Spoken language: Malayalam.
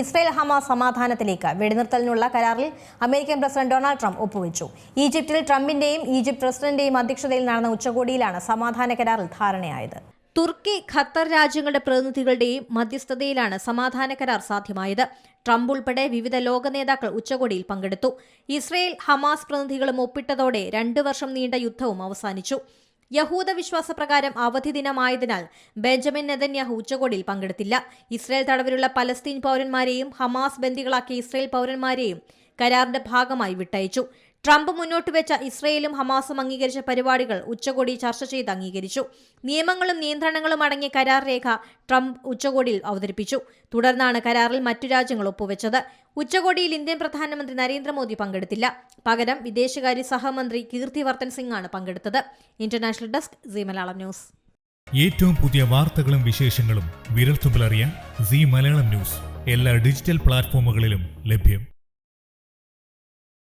ഇസ്രയേൽ ഹമാസ് സമാധാനത്തിലേക്ക് വെടിനിർത്തലിനുള്ള കരാറിൽ അമേരിക്കൻ പ്രസിഡന്റ് ഡൊണാൾഡ് ട്രംപ് ഒപ്പുവെച്ചു. ഈജിപ്തിൽ ട്രംപിന്റെയും ഈജിപ്ത് പ്രസിഡന്റിന്റെയും അധ്യക്ഷതയിൽ നടന്ന ഉച്ചകോടിയിലാണ് സമാധാന കരാറിൽ ധാരണയായത്. തുർക്കി ഖത്തർ രാജ്യങ്ങളുടെ പ്രതിനിധികളുടെയും മധ്യസ്ഥതയിലാണ് സമാധാന കരാർ സാധ്യമായത്. ട്രംപ് ഉൾപ്പെടെ വിവിധ ലോക നേതാക്കൾ ഉച്ചകോടിയിൽ പങ്കെടുത്തു. ഇസ്രയേൽ ഹമാസ് പ്രതിനിധികളും ഒപ്പിട്ടതോടെ രണ്ടു വർഷം നീണ്ട യുദ്ധവും അവസാനിച്ചു. യഹൂദ വിശ്വാസപ്രകാരം അവധി ദിനമായതിനാൽ ബെഞ്ചമിൻ നെതന്യാഹു ഉച്ചകോടിയിൽ പങ്കെടുത്തില്ല. ഇസ്രയേൽ തടവിലുള്ള പലസ്തീൻ പൗരന്മാരെയും ഹമാസ് ബന്ദികളാക്കിയ ഇസ്രയേൽ പൗരന്മാരെയും കരാറിന്റെ ഭാഗമായി വിട്ടയച്ചു. ട്രംപ് മുന്നോട്ട് വെച്ച ഇസ്രയേലും ഹമാസും അംഗീകരിച്ച പരിപാടികൾ ഉച്ചകോടി ചർച്ച ചെയ്ത് അംഗീകരിച്ചു. നിയമങ്ങളും നിയന്ത്രണങ്ങളും അടങ്ങിയ കരാർ രേഖ ട്രംപ് ഉച്ചകോടിയിൽ അവതരിപ്പിച്ചു. തുടർന്നാണ് കരാറിൽ മറ്റു രാജ്യങ്ങൾ ഒപ്പുവെച്ചത്. ഉച്ചകോടിയിൽ ഇന്ത്യൻ പ്രധാനമന്ത്രി നരേന്ദ്രമോദി പങ്കെടുത്തില്ല. പകരം വിദേശകാര്യ സഹമന്ത്രി കീർത്തിവർദ്ധൻ സിംഗ് ആണ് പങ്കെടുത്തത്. International desk C Malayalam news. ഏറ്റവും പുതിയ വാർത്തകളും വിശേഷങ്ങളും വിരൽത്തുമ്പിലറിയാൻ സി മലയാളം ന്യൂസ്. എല്ലാ ഡിജിറ്റൽ പ്ലാറ്റ്ഫോമുകളിലും ലഭ്യം.